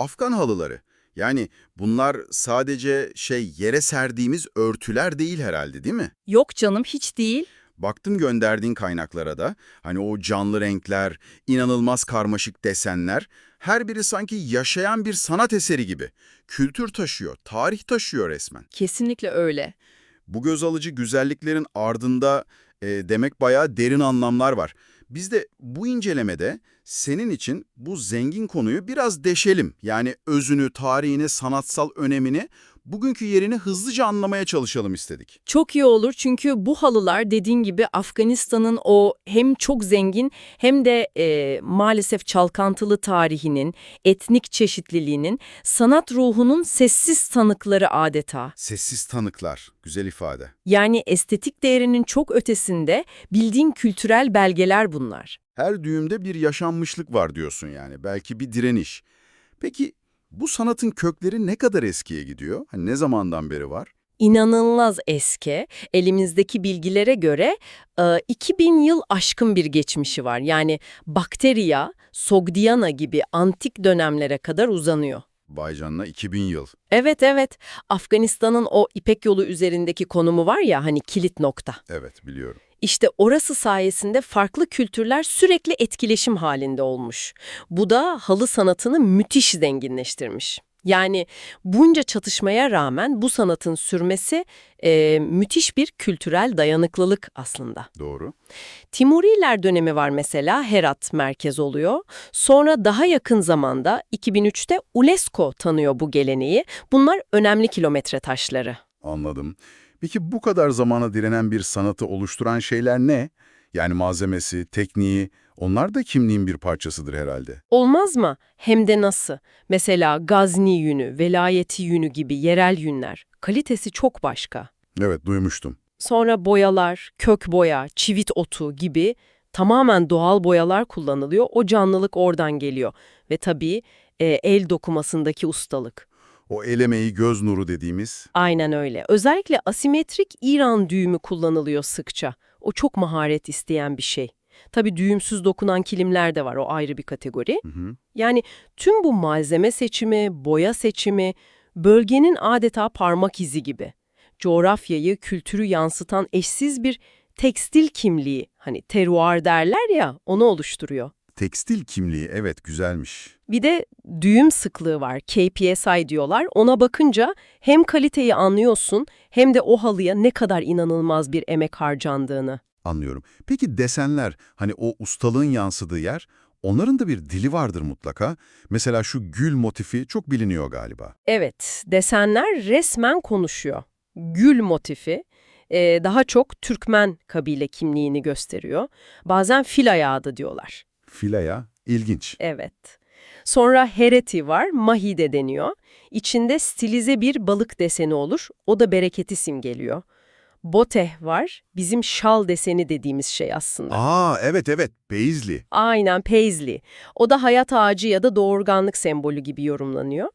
Afgan halıları. Yani bunlar sadece şey yere serdiğimiz örtüler değil herhalde değil mi? Yok canım hiç değil. Baktım gönderdiğin kaynaklara da hani o canlı renkler, inanılmaz karmaşık desenler her biri sanki yaşayan bir sanat eseri gibi. Kültür taşıyor, tarih taşıyor resmen. Kesinlikle öyle. Bu göz alıcı güzelliklerin ardında e, demek bayağı derin anlamlar var. Biz de bu incelemede senin için bu zengin konuyu biraz deşelim. Yani özünü, tarihini, sanatsal önemini, bugünkü yerini hızlıca anlamaya çalışalım istedik. Çok iyi olur çünkü bu halılar dediğin gibi Afganistan'ın o hem çok zengin hem de e, maalesef çalkantılı tarihinin, etnik çeşitliliğinin, sanat ruhunun sessiz tanıkları adeta. Sessiz tanıklar, güzel ifade. Yani estetik değerinin çok ötesinde bildiğin kültürel belgeler bunlar. Her düğümde bir yaşanmışlık var diyorsun yani, belki bir direniş. Peki bu sanatın kökleri ne kadar eskiye gidiyor? Hani ne zamandan beri var? İnanılmaz eski. Elimizdeki bilgilere göre e, 2000 yıl aşkın bir geçmişi var. Yani Bakteriya, Sogdiana gibi antik dönemlere kadar uzanıyor. Vay canına 2000 yıl. Evet evet. Afganistan'ın o İpek yolu üzerindeki konumu var ya hani kilit nokta. Evet biliyorum. İşte orası sayesinde farklı kültürler sürekli etkileşim halinde olmuş. Bu da halı sanatını müthiş zenginleştirmiş. Yani bunca çatışmaya rağmen bu sanatın sürmesi e, müthiş bir kültürel dayanıklılık aslında. Doğru. Timuriler dönemi var mesela Herat merkez oluyor. Sonra daha yakın zamanda 2003'te UNESCO tanıyor bu geleneği. Bunlar önemli kilometre taşları. Anladım. Peki bu kadar zamana direnen bir sanatı oluşturan şeyler ne? Yani malzemesi, tekniği, onlar da kimliğin bir parçasıdır herhalde. Olmaz mı? Hem de nasıl? Mesela Gazni yünü, velayeti yünü gibi yerel yünler. Kalitesi çok başka. Evet, duymuştum. Sonra boyalar, kök boya, çivit otu gibi tamamen doğal boyalar kullanılıyor. O canlılık oradan geliyor. Ve tabii e, el dokumasındaki ustalık. O el emeği, göz nuru dediğimiz. Aynen öyle. Özellikle asimetrik İran düğümü kullanılıyor sıkça. O çok maharet isteyen bir şey. Tabii düğümsüz dokunan kilimler de var, o ayrı bir kategori. Hı hı. Yani tüm bu malzeme seçimi, boya seçimi, bölgenin adeta parmak izi gibi. Coğrafyayı, kültürü yansıtan eşsiz bir tekstil kimliği, hani teruar derler ya, onu oluşturuyor. Tekstil kimliği, evet güzelmiş. Bir de düğüm sıklığı var, KPSI diyorlar. Ona bakınca hem kaliteyi anlıyorsun hem de o halıya ne kadar inanılmaz bir emek harcandığını. Anlıyorum. Peki desenler, hani o ustalığın yansıdığı yer, onların da bir dili vardır mutlaka. Mesela şu gül motifi çok biliniyor galiba. Evet, desenler resmen konuşuyor. Gül motifi e, daha çok Türkmen kabile kimliğini gösteriyor. Bazen fil ayağı da diyorlar. Filaya, ilginç. Evet. Sonra hereti var, mahide deniyor. İçinde stilize bir balık deseni olur. O da bereketi simgeliyor. Boteh var, bizim şal deseni dediğimiz şey aslında. Aa evet evet, Beyzli. Aynen paisley. O da hayat ağacı ya da doğurganlık sembolü gibi yorumlanıyor.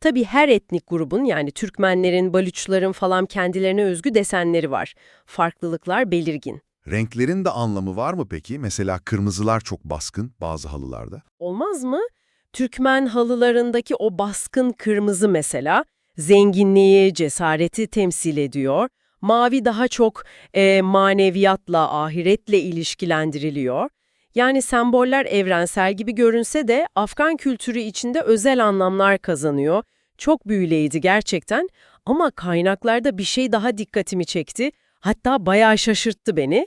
Tabii her etnik grubun yani Türkmenlerin, Balüçlerin falan kendilerine özgü desenleri var. Farklılıklar belirgin. Renklerin de anlamı var mı peki? Mesela kırmızılar çok baskın bazı halılarda. Olmaz mı? Türkmen halılarındaki o baskın kırmızı mesela zenginliği, cesareti temsil ediyor. Mavi daha çok e, maneviyatla, ahiretle ilişkilendiriliyor. Yani semboller evrensel gibi görünse de Afgan kültürü içinde özel anlamlar kazanıyor. Çok büyüleyici gerçekten ama kaynaklarda bir şey daha dikkatimi çekti. Hatta bayağı şaşırttı beni.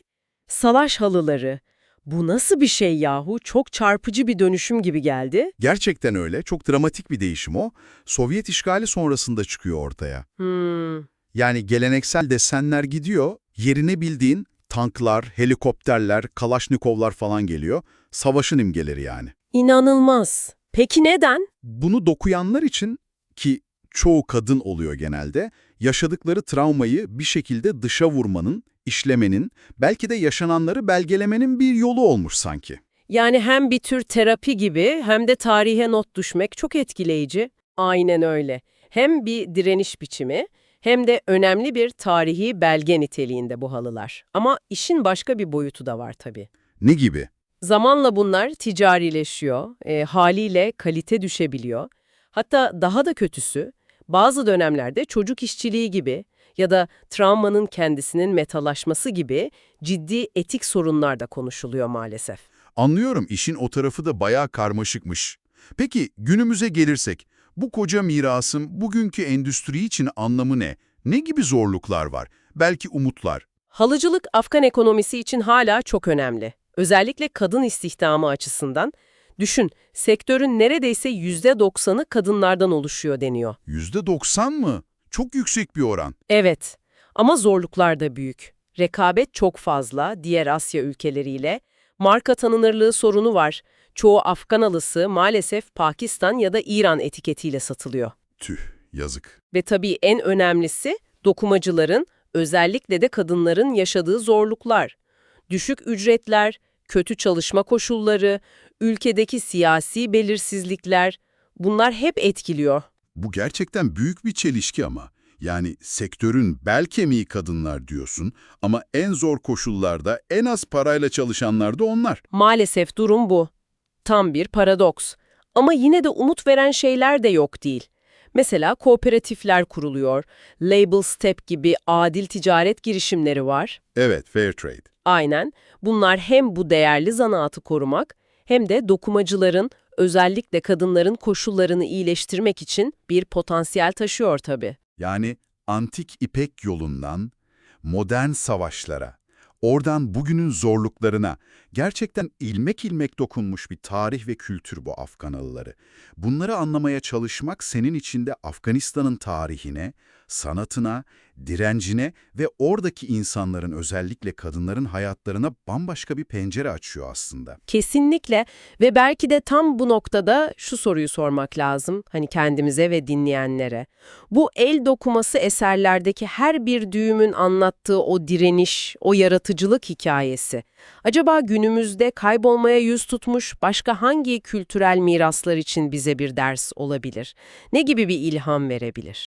Salaş halıları. Bu nasıl bir şey yahu? Çok çarpıcı bir dönüşüm gibi geldi. Gerçekten öyle. Çok dramatik bir değişim o. Sovyet işgali sonrasında çıkıyor ortaya. Hmm, Yani geleneksel desenler gidiyor, yerine bildiğin tanklar, helikopterler, kalaşnikovlar falan geliyor. Savaşın imgeleri yani. inanılmaz. Peki neden? Bunu dokuyanlar için ki çoğu kadın oluyor genelde, yaşadıkları travmayı bir şekilde dışa vurmanın, işlemenin, belki de yaşananları belgelemenin bir yolu olmuş sanki. Yani hem bir tür terapi gibi hem de tarihe not düşmek çok etkileyici. Aynen öyle. Hem bir direniş biçimi hem de önemli bir tarihi belge niteliğinde bu halılar. Ama işin başka bir boyutu da var tabii. Ne gibi? Zamanla bunlar ticarileşiyor, e, haliyle kalite düşebiliyor. Hatta daha da kötüsü, bazı dönemlerde çocuk işçiliği gibi ya da travmanın kendisinin metalaşması gibi ciddi etik sorunlar da konuşuluyor maalesef. Anlıyorum işin o tarafı da bayağı karmaşıkmış. Peki günümüze gelirsek, bu koca mirasın bugünkü endüstri için anlamı ne? Ne gibi zorluklar var? Belki umutlar. Halıcılık Afgan ekonomisi için hala çok önemli. Özellikle kadın istihdamı açısından. Düşün, sektörün neredeyse %90'ı kadınlardan oluşuyor deniyor. %90 mı? Çok yüksek bir oran. Evet ama zorluklar da büyük. Rekabet çok fazla diğer Asya ülkeleriyle. Marka tanınırlığı sorunu var. Çoğu Afgan halısı maalesef Pakistan ya da İran etiketiyle satılıyor. Tüh, yazık. Ve tabii en önemlisi dokumacıların, özellikle de kadınların yaşadığı zorluklar. Düşük ücretler, kötü çalışma koşulları, ülkedeki siyasi belirsizlikler bunlar hep etkiliyor. Bu gerçekten büyük bir çelişki ama. Yani sektörün bel kemiği kadınlar diyorsun ama en zor koşullarda en az parayla çalışanlar da onlar. Maalesef durum bu. Tam bir paradoks. Ama yine de umut veren şeyler de yok değil. Mesela kooperatifler kuruluyor, Label Step gibi adil ticaret girişimleri var. Evet, fair trade. Aynen. Bunlar hem bu değerli zanaatı korumak hem de dokumacıların, özellikle kadınların koşullarını iyileştirmek için bir potansiyel taşıyor tabii. Yani antik İpek yolundan modern savaşlara, oradan bugünün zorluklarına gerçekten ilmek ilmek dokunmuş bir tarih ve kültür bu Afganalıları. Bunları anlamaya çalışmak senin içinde Afganistan'ın tarihine, sanatına, direncine ve oradaki insanların özellikle kadınların hayatlarına bambaşka bir pencere açıyor aslında. Kesinlikle ve belki de tam bu noktada şu soruyu sormak lazım hani kendimize ve dinleyenlere. Bu el dokuması eserlerdeki her bir düğümün anlattığı o direniş, o yaratıcılık hikayesi. Acaba günümüzde kaybolmaya yüz tutmuş başka hangi kültürel miraslar için bize bir ders olabilir? Ne gibi bir ilham verebilir?